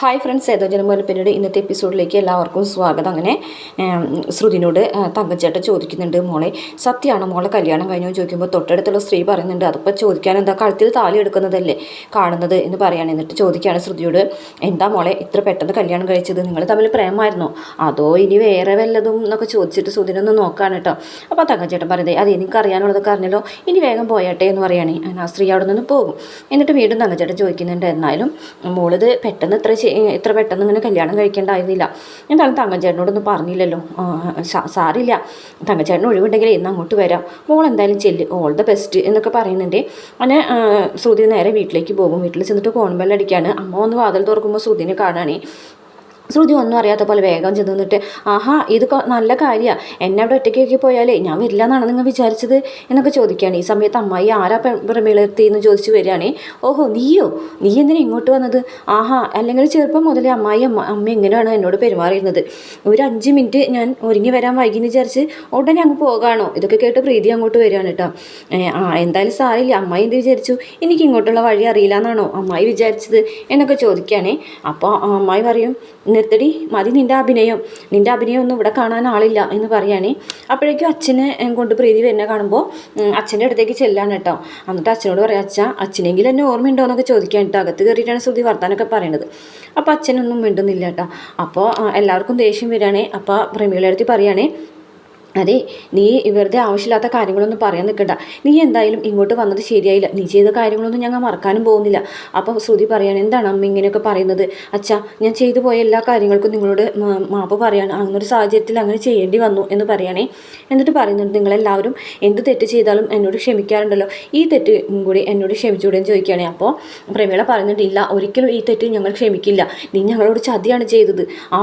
Hi friends ഏതോ ജനമോലെ പിന്നീട് ഇന്നത്തെ എപ്പിസോഡിലേക്ക് എല്ലാവർക്കും സ്വാഗതം. അങ്ങനെ ശ്രുതിനോട് തങ്കച്ചേട്ട ചോദിക്കുന്നുണ്ട് മോളെ സത്യമാണ് മോളെ കല്യാണം കഴിഞ്ഞു? ചോദിക്കുമ്പോൾ തൊട്ടടുത്തുള്ള സ്ത്രീ പറയുന്നുണ്ട് അതിപ്പോൾ ചോദിക്കാൻ എന്താ? കഴുത്തിൽ താലി എടുക്കുന്നതല്ലേ കാണുന്നത്? എന്ന് പറയാണ്. എന്നിട്ട് ചോദിക്കുകയാണ് ശ്രുതിയോട് എന്താ മോളെ ഇത്ര പെട്ടെന്ന് കല്യാണം കഴിച്ചത്? നിങ്ങൾ തമ്മിൽ പ്രേമമായിരുന്നോ അതോ ഇനി വേറെ വല്ലതും? എന്നൊക്കെ ചോദിച്ചിട്ട് ശ്രുതിനൊന്ന് നോക്കാണ് കേട്ടോ. അപ്പോൾ തങ്കച്ചേട്ടൻ പറയുന്നത് അത് എനിക്കറിയാനുള്ളതൊക്കെ അറിഞ്ഞല്ലോ ഇനി വേഗം പോയാട്ടെ എന്ന് പറയുകയാണ് ആ സ്ത്രീ അവിടെ നിന്ന് പോകും. എന്നിട്ട് വീണ്ടും തങ്കച്ചേട്ടൻ ചോദിക്കുന്നുണ്ട് എന്നാലും മോളിത് പെട്ടെന്ന് ഇത്ര ഇത്ര പെട്ടെന്ന് ഇങ്ങനെ കല്യാണം കഴിക്കേണ്ടായിരുന്നില്ല. എന്താണ് തങ്കച്ചേട്ടനോടൊന്നും പറഞ്ഞില്ലല്ലോ. സാറില്ല. തങ്കച്ചേട്ടൻ ഒഴിവുണ്ടെങ്കിൽ ഇന്ന് അങ്ങോട്ട് വരാം. മോൾ എന്തായാലും ചെല്ല് ഓൾ ദ ബെസ്റ്റ് എന്നൊക്കെ പറയുന്നുണ്ട്. അങ്ങനെ ശ്രുതി നേരെ വീട്ടിലേക്ക് പോകും. വീട്ടിൽ ചെന്നിട്ട് കോൺബെല്ലടിക്കാണ് അമ്മ ഒന്ന് വാതിൽ തുറക്കുമ്പോൾ ശ്രുതിനെ കാണുകയാണ് ശ്രുതി ഒന്നും അറിയാത്ത പോലെ വേഗം ചെന്ന് നിന്നിട്ട് ആഹാ ഇത് നല്ല കാര്യമാണ് എന്നെ അവിടെ ഒറ്റയ്ക്കൊക്കെ പോയാലേ ഞാൻ വരില്ല എന്നാണ് നിങ്ങൾ വിചാരിച്ചത്? എന്നൊക്കെ ചോദിക്കുകയാണ്. ഈ സമയത്ത് അമ്മായി ആരാ പ്രമേളത്തി എന്ന് ചോദിച്ചു വരികയാണേ. ഓഹോ നീയോ? നീ എന്തിനാ ഇങ്ങോട്ട് വന്നത്? ആഹാ അല്ലെങ്കിൽ ചെറുപ്പം മുതലേ അമ്മായി അമ്മ അമ്മ എങ്ങനെയാണ് എന്നോട് പെരുമാറിയിരുന്നത്. ഒരു അഞ്ച് മിനിറ്റ് ഞാൻ ഒരുങ്ങി വരാൻ വൈകി എന്ന് വിചാരിച്ച് ഉടനെ അങ്ങ് പോകാണോ? ഇതൊക്കെ കേട്ട് പ്രീതി അങ്ങോട്ട് വരികയാണ് കേട്ടോ. ആ എന്തായാലും സാറില്ല അമ്മായി എന്ത് വിചാരിച്ചു? എനിക്ക് ഇങ്ങോട്ടുള്ള വഴി അറിയില്ല എന്നാണോ അമ്മായി വിചാരിച്ചത്? എന്നൊക്കെ ചോദിക്കുകയാണേ. അപ്പോൾ അമ്മായി പറയും നിർത്തടി. മതി നിന്റെ അഭിനയം. നിന്റെ അഭിനയം ഒന്നും ഇവിടെ കാണാൻ ആളില്ല എന്ന് പറയാനേ. അപ്പോഴേക്കും അച്ഛനെ കൊണ്ട് പ്രീതി വരുന്ന കാണുമ്പോൾ അച്ഛന്റെ അടുത്തേക്ക് ചെല്ലാണ് കേട്ടോ. എന്നിട്ട് അച്ഛനോട് പറയാം അച്ഛ അച്ഛനെങ്കിലും എന്നെ ഓർമ്മയുണ്ടോ എന്നൊക്കെ ചോദിക്കാൻ കേട്ടോ. അകത്ത് കയറിയിട്ടാണ് ശ്രുതി വർത്താനൊക്കെ പറയണത്. അപ്പോൾ അച്ഛനൊന്നും മിണ്ടുന്നില്ല കേട്ടോ. അപ്പോൾ എല്ലാവർക്കും ദേഷ്യം വരികയാണേ. അപ്പോൾ പ്രമീളടുത്ത് പറയുകയാണേ അതെ നീ വെറുതെ ആവശ്യമില്ലാത്ത കാര്യങ്ങളൊന്നും പറയാൻ നിൽക്കണ്ട. നീ എന്തായാലും ഇങ്ങോട്ട് വന്നത് ശരിയായില്ല. നീ ചെയ്ത കാര്യങ്ങളൊന്നും ഞങ്ങൾ മറക്കാനും പോകുന്നില്ല. അപ്പോൾ ശ്രുതി പറയാണ് എന്താണ് അമ്മ ഇങ്ങനെയൊക്കെ പറയുന്നത്? അച്ഛാ ഞാൻ ചെയ്തു പോയ എല്ലാ കാര്യങ്ങൾക്കും നിങ്ങളോട് മാപ്പ് പറയാണ് അങ്ങനൊരു സാഹചര്യത്തിൽ അങ്ങനെ ചെയ്യേണ്ടി വന്നു എന്ന് പറയണേ. എന്നിട്ട് പറയുന്നുണ്ട് നിങ്ങളെല്ലാവരും എന്ത് തെറ്റ് ചെയ്താലും എന്നോട് ക്ഷമിക്കാറുണ്ടല്ലോ. ഈ തെറ്റ് കൂടി എന്നോട് ക്ഷമിച്ചുകൂടെ ചോദിക്കുകയാണെ. അപ്പോൾ പ്രമീള പറയുന്നുണ്ട് ഒരിക്കലും ഈ തെറ്റ് ഞങ്ങൾ ക്ഷമിക്കില്ല. നീ ഞങ്ങളോട് ചതിയാണ് ചെയ്തത്. ആ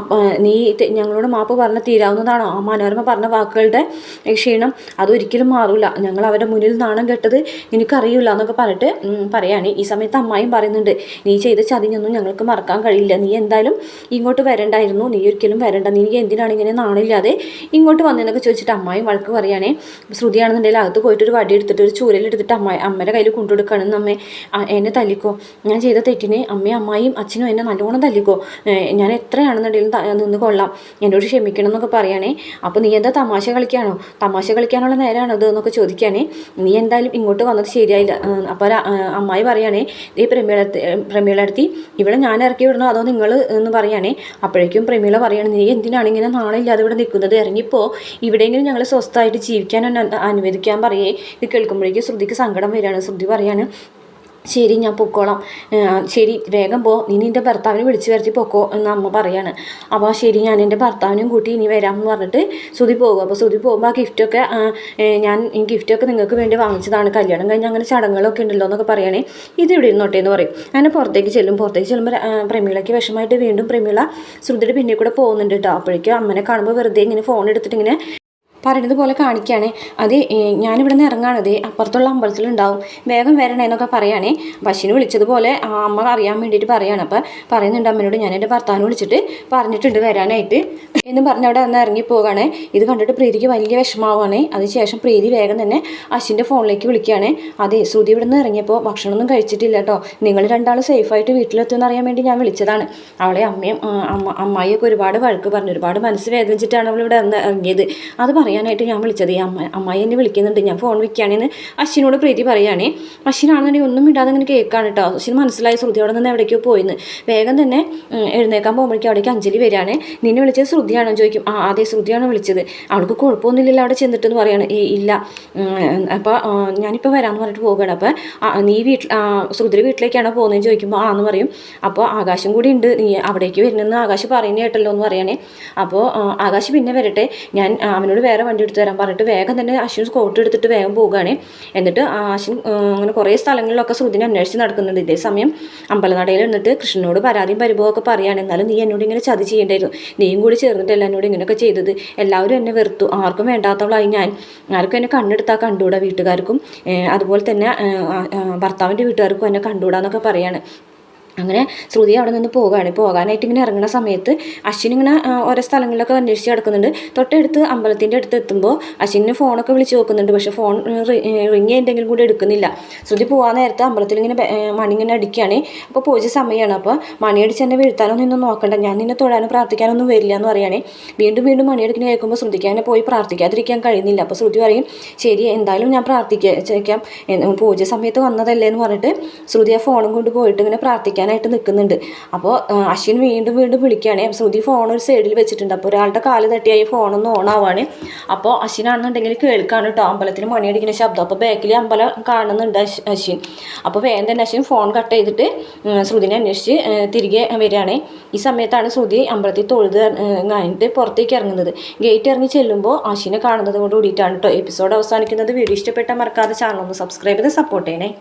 നീ ഞങ്ങളോട് മാപ്പ് പറഞ്ഞ തീരാവുന്നതാണോ? ആ മനോരമ പറഞ്ഞ വാക്കുകളുടെ ക്ഷീണം അതൊരിക്കലും മാറില്ല ഞങ്ങൾ അവരുടെ മുന്നിൽ നാണം കെട്ടത് നിനക്കറിയില്ല എന്നൊക്കെ പറഞ്ഞിട്ട് പറയാണ്. ഈ സമയത്ത് അമ്മായും പറയുന്നുണ്ട് നീ ചെയ്ത ചതിഞ്ഞൊന്നും ഞങ്ങൾക്ക് മറക്കാൻ കഴിയില്ല. നീ എന്തായാലും ഇങ്ങോട്ട് വരണ്ടായിരുന്നു. നീ ഒരിക്കലും വരണ്ട. നീ എന്തിനാണ് ഇങ്ങനെ നാണില്ലാതെ ഇങ്ങോട്ട് വന്നതെന്നൊക്കെ ചോദിച്ചിട്ട് അമ്മായും വഴക്ക് പറയുകയാണേ ശ്രുതിയാണെന്നുണ്ടെങ്കിൽ അകത്ത് പോയിട്ട് ഒരു വടി എടുത്തിട്ട് ഒരു ചൂരലെടുത്തിട്ട് അമ്മ അമ്മയുടെ കയ്യിൽ കൊണ്ടുകൊടുക്കുകയാണെന്ന് അമ്മ എന്നെ തല്ലിക്കോ. ഞാൻ ചെയ്ത തെറ്റിനെ അമ്മയും അമ്മായും അച്ഛനും എന്നെ നല്ലോണം തല്ലിക്കോ. ഞാൻ എത്രയാണെന്നുണ്ടെങ്കിലും നിന്ന് കൊള്ളാം. എന്നോട് ക്ഷമിക്കണം എന്നൊക്കെ പറയുകയാണേ അപ്പോൾ നീ എന്താ തമാശ കളിക്കാണോ? തമാശ കളിക്കാനുള്ള നേരമാണോ ഇത് എന്നൊക്കെ ചോദിക്കുകയാണേ. നീ എന്തായാലും ഇങ്ങോട്ട് വന്നത് ശരിയായില്ല. അപ്പോൾ അമ്മായി പറയുകയാണേ ഈ പ്രമീള പ്രമീളടുത്തി ഇവിടെ ഞാൻ ഇറക്കി വിടണോ? അതോ നിങ്ങൾ എന്ന് പറയുകയാണേ അപ്പോഴേക്കും പ്രമീള പറയണം നീ എന്തിനാണ് ഇങ്ങനെ നാളില്ലാതെ ഇവിടെ നിൽക്കുന്നത്? ഇറങ്ങിപ്പോൾ ഇവിടെയെങ്കിലും ഞങ്ങൾ സ്വസ്ഥമായിട്ട് ജീവിക്കാൻ അനു- അനുവദിക്കാൻ പറയേ. ഇത് കേൾക്കുമ്പോഴേക്കും ശ്രുതിക്ക് സങ്കടം വരികയാണ്. ശ്രുതി പറയാണ് ശരി ഞാൻ പൊക്കോളാം. ശരി വേഗം പോ. നീ നിന്റെ ഭർത്താവിനെ വിളിച്ചു വരുത്തി പൊക്കോ എന്ന് അമ്മ പറയാണ്. അപ്പോൾ ശരി ഞാൻ എന്റെ ഭർത്താവിനെയും കൂട്ടി ഇനി വരാമെന്ന് പറഞ്ഞിട്ട് ശ്രുതി പോകും. അപ്പോൾ ശ്രുതി പോകുമ്പോൾ ആ ഗിഫ്റ്റൊക്കെ ഞാൻ ഈ ഗിഫ്റ്റൊക്കെ നിങ്ങൾക്ക് വേണ്ടി വാങ്ങിച്ചതാണ്. കല്യാണം കഴിഞ്ഞ് അങ്ങനെ ചടങ്ങുകളൊക്കെ ഉണ്ടല്ലോ എന്നൊക്കെ പറയണേ. ഇത് ഇവിടെ ഇരുന്നോട്ടെ എന്ന് പറയും. അങ്ങനെ പുറത്തേക്ക് ചെല്ലും. പുറത്തേക്ക് ചെല്ലുമ്പോൾ പ്രമീളയ്ക്ക് വിഷമമായിട്ട് വീണ്ടും പ്രമീള ശ്രുതിയുടെ പിന്നിൽ കൂടെ പോകുന്നുണ്ട് കേട്ടോ. അപ്പോഴേക്കും അമ്മനെ കാണുമ്പോൾ വെറുതെ ഇങ്ങനെ ഫോൺ എടുത്തിട്ട് ഇങ്ങനെ പറയുന്നത് പോലെ കാണിക്കുകയാണേ. അത് ഞാനിവിടെ നിന്ന് ഇറങ്ങാണത് അപ്പുറത്തുള്ള അമ്പലത്തിലുണ്ടാവും വേഗം വരണേ എന്നൊക്കെ പറയുകയാണേ പശുവിനെ വിളിച്ചതുപോലെ ആ അമ്മ അറിയാൻ വേണ്ടിയിട്ട് പറയുകയാണ് അപ്പോൾ പറയുന്നുണ്ട് അമ്മയോട് ഞാൻ എന്റെ ഭർത്താവിനെ വിളിച്ചിട്ട് പറഞ്ഞിട്ടുണ്ട് വരാനായിട്ട്. എന്ന് പറഞ്ഞ് അവിടെ അന്ന് ഇറങ്ങി പോവുകയാണ് ഇത് കണ്ടിട്ട് പ്രീതിക്ക് വലിയ വിഷമാവുകയാണ് അതിനുശേഷം പ്രീതി വേഗം തന്നെ അശ്വിന്റെ ഫോണിലേക്ക് വിളിക്കുകയാണ്. അതെ ശ്രുതി ഇവിടെ നിന്ന് ഇറങ്ങിയപ്പോൾ ഭക്ഷണമൊന്നും കഴിച്ചിട്ടില്ല കേട്ടോ. നിങ്ങൾ രണ്ടാൾ സേഫായിട്ട് വീട്ടിലെത്തുമെന്ന് അറിയാൻ വേണ്ടി ഞാൻ വിളിച്ചതാണ്. അവളെ അമ്മയും അമ്മ അമ്മായിയൊക്കെ ഒരുപാട് വഴക്ക് പറഞ്ഞു. ഒരുപാട് മനസ്സ് വേദനിച്ചിട്ടാണ് അവൾ ഇവിടെ ഇറങ്ങിയത്. അത് പറയാനായിട്ട് ഞാൻ വിളിച്ചത്. ഈ അമ്മ അമ്മായി എന്നെ വിളിക്കുന്നുണ്ട്. ഞാൻ ഫോൺ വയ്ക്കുകയാണെന്ന് അശ്വിനോട് പ്രീതി പറയുകയാണേ അശ്വിനാണെന്നുണ്ടെങ്കിൽ ഒന്നും ഇടാതെ ഇങ്ങനെ കേൾക്കാണ് കേട്ടോ അശ്വിന് മനസ്സിലായി ശ്രുതി അവിടെ നിന്ന് എവിടേക്കോ പോയിന്ന്. വേഗം തന്നെ എഴുന്നേക്കാൻ പോകുമ്പോഴേക്കും അവിടേക്ക് അഞ്ജലി വരികയാണ് നിന്നെ വിളിച്ചത് ശ്രുതിയാണോ ചോദിക്കും. ആ അതെ ശ്രുതിയാണോ വിളിച്ചത്. അവൾക്ക് കുഴപ്പമൊന്നുമില്ലല്ലോ അവിടെ ചെന്നിട്ടെന്ന് പറയാണ്. ഇല്ല. അപ്പോൾ ഞാനിപ്പോൾ വരാമെന്ന് പറഞ്ഞിട്ട് പോവുകയാണ്. അപ്പോൾ നീ വീട്ടിൽ ശ്രുതിയുടെ വീട്ടിലേക്കാണോ പോകുന്നതെന്ന് ചോദിക്കുമ്പോൾ ആ എന്ന് പറയും. അപ്പോൾ ആകാശം കൂടി ഉണ്ട്. നീ അവിടേക്ക് വരുന്നെന്ന് ആകാശ് പറയുന്ന കേട്ടല്ലോ എന്ന് പറയണേ. അപ്പോൾ ആകാശ് പിന്നെ വരട്ടെ. ഞാൻ അവനോട് വേറെ വണ്ടി എടുത്ത് തരാൻ പറഞ്ഞിട്ട് വേഗം തന്നെ അശ്വിൻ സ്കോട്ട് എടുത്തിട്ട് വേഗം പോവുകയാണ്. എന്നിട്ട് അശ്വിൻ അങ്ങനെ കുറേ സ്ഥലങ്ങളിലൊക്കെ ശ്രുതിനെ അന്വേഷിച്ച് നടക്കുന്നുണ്ട്. ഇതേ സമയം അമ്പലനടയിൽ നിന്നിട്ട് കൃഷ്ണനോട് പരാതിയും പരിഭവമൊക്കെ പറയുകയാണ്. എന്നാലും നീ എന്നോട് ഇങ്ങനെ ചതി ചെയ്യേണ്ടായിരുന്നു നീയും കൂടി ചേർന്നിട്ടല്ല എന്നോട് ഇങ്ങനെയൊക്കെ ചെയ്തത്? എല്ലാവരും എന്നെ വെറുത്തു. ആർക്കും വേണ്ടാത്തവളായി ഞാൻ. ആർക്കും എന്നെ കണ്ണെടുത്താൽ കണ്ടുകൂടാ വീട്ടുകാർക്കും. അതുപോലെ തന്നെ ഭർത്താവിന്റെ വീട്ടുകാർക്കും എന്നെ കണ്ടുകൂടാന്നൊക്കെ പറയാണ്. അങ്ങനെ ശ്രുതി അവിടെ നിന്ന് പോകുകയാണ് പോകാനായിട്ട് ഇങ്ങനെ ഇറങ്ങുന്ന സമയത്ത് അശ്വിൻ ഇങ്ങനെ ഓരോ സ്ഥലങ്ങളിലൊക്കെ അന്വേഷിച്ച് കിടക്കുന്നുണ്ട്. തൊട്ടടുത്ത് അമ്പലത്തിന്റെ അടുത്ത് എത്തുമ്പോൾ അശ്വിന് ഫോണൊക്കെ വിളിച്ച് നോക്കുന്നുണ്ട്. പക്ഷെ ഫോൺ റിങ് എന്തെങ്കിലും കൂടി എടുക്കുന്നില്ല. ശ്രുതി പോകാൻ നേരത്തെ അമ്പലത്തിൽ ഇങ്ങനെ മണി ഇങ്ങനെ അടിക്കുകയാണ്. അപ്പോൾ പൂജ സമയമാണ് അപ്പോൾ മണിയടിച്ച് എന്നെ വീഴ്ത്താനൊന്നും ഇന്നും നോക്കണ്ട. ഞാൻ നിന്നെ തൊഴാനും പ്രാർത്ഥിക്കാനൊന്നും വരില്ല എന്ന് പറയുകയാണെ വീണ്ടും വീണ്ടും മണിയടിക്കുന്ന കേൾക്കുമ്പോൾ ശ്രുതിക്ക് അങ്ങനെ പോയി പ്രാർത്ഥിക്കാതിരിക്കാൻ കഴിയുന്നില്ല. അപ്പോൾ ശ്രുതി പറയും ശരി എന്തായാലും ഞാൻ പ്രാർത്ഥിക്കാം പൂജ സമയത്ത് വന്നതല്ലേ? എന്ന് പറഞ്ഞിട്ട് ശ്രുതി ആ ഫോണും കൊണ്ട് പോയിട്ട് ഇങ്ങനെ പ്രാർത്ഥിക്കാനായിട്ട് നിൽക്കുന്നുണ്ട്. അപ്പോൾ അശ്വിൻ വീണ്ടും വീണ്ടും വിളിക്കുകയാണ്. ശ്രുതി ഫോൺ ഒരു സൈഡിൽ വെച്ചിട്ടുണ്ട്. അപ്പോൾ ഒരാളുടെ കാൽ തട്ടിയായി ഫോണൊന്ന് ഓൺ ആവാണ്. അപ്പോൾ അശ്വിനാണെന്നുണ്ടെങ്കിൽ കേൾക്കാണ് കേട്ടോ അമ്പലത്തിൽ മണിയടിക്കുന്ന ശബ്ദം. അപ്പോൾ ബാക്കിൽ അമ്പലം കാണുന്നുണ്ട് അശ്- അശ്വിൻ. അപ്പോൾ വേഗം തന്നെ അശ്വിൻ ഫോൺ കട്ട് ചെയ്തിട്ട് ശ്രുതിനെ അന്വേഷിച്ച് തിരികെ വരികയാണ്. ഈ സമയത്താണ് ശ്രുതി അമ്പലത്തിൽ തൊഴുത് കഴിഞ്ഞിട്ട് പുറത്തേക്ക് ഇറങ്ങുന്നത്. ഗേറ്റ് ഇറങ്ങി ചെല്ലുമ്പോൾ അശ്വിനെ കാണുന്നത് കൊണ്ട് കൂടിയിട്ടാണ് കേട്ടോ എപ്പിസോഡ് അവസാനിക്കുന്നത്. വീഡിയോ ഇഷ്ടപ്പെട്ടാൽ മറക്കാതെ ചാനൽ ഒന്ന് സബ്സ്ക്രൈബ് ചെയ്ത് സപ്പോർട്ട് ചെയ്യണേ.